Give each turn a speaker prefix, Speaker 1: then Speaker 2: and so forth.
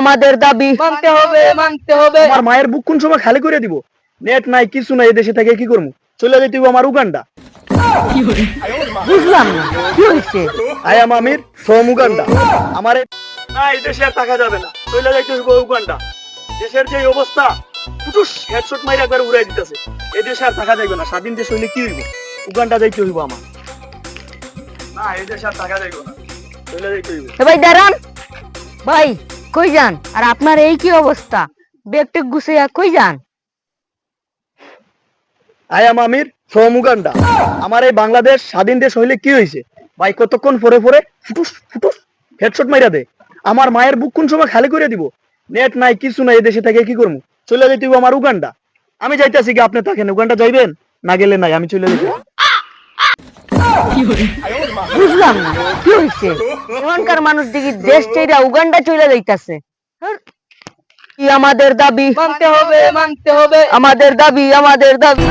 Speaker 1: আমাদের দাবি।
Speaker 2: মানতে হবে মানতে হবে।
Speaker 3: আমার মায়ের বুক কোন সময় খালি করে দিব? নেট নাই কিছু নাই এদেশে থেকে কি করব চলে যেতে আমার উগান্ডা।
Speaker 1: বুঝলাম না কি হয়েছে?
Speaker 3: I am Amir from Uganda. আমার না এই দেশে আর থাকা যাবে না। চলে যাইতে হইব উগান্ডা। দেশের যে অবস্থা ফুটুস হেডশট মাইরা একবার উড়াই দিতেছে। এই দেশে আর থাকা যাইবে না স্বাধীন দেশ হইলে কি হইব? উগান্ডা যাইতে হইব আমার। না এই দেশে আর থাকা যাইবে না। চলে যাইতে হইব।
Speaker 1: ভাই দাঁড়ান। ভাই কই যান? আর আপনার এই কি অবস্থা? ব্যাগ টেক গুছাইয়া কই যান?
Speaker 3: I am Amir from Uganda. আমার এই বাংলাদেশ স্বাধীন দেশ হইলে কি হয়েছে ভাই, কতক্ষণ পরে পরে ফুটুস ফুটুস, হেডশট মাইরা দে। আমার মায়ের বুক কোন সময় খালি করে দিব? নেট নাই, কিছু নাই এই দেশে থেকে কি করব চলে হইব আমার উগান্ডা। আমি যাইতেছি কি আপনি থাকেন? উগান্ডা যাইবেন? না গেলে নাই, আমি চলে যেতে
Speaker 1: বুঝলাম না কি হয়েছে এখানকার মানুষ দেখি দেশ ছেড়ে উগান্ডা চলে যাইতাছে। কি আমাদের দাবি?
Speaker 2: মানতে হবে মানতে হবে।
Speaker 1: আমাদের দাবি আমাদের দাবি।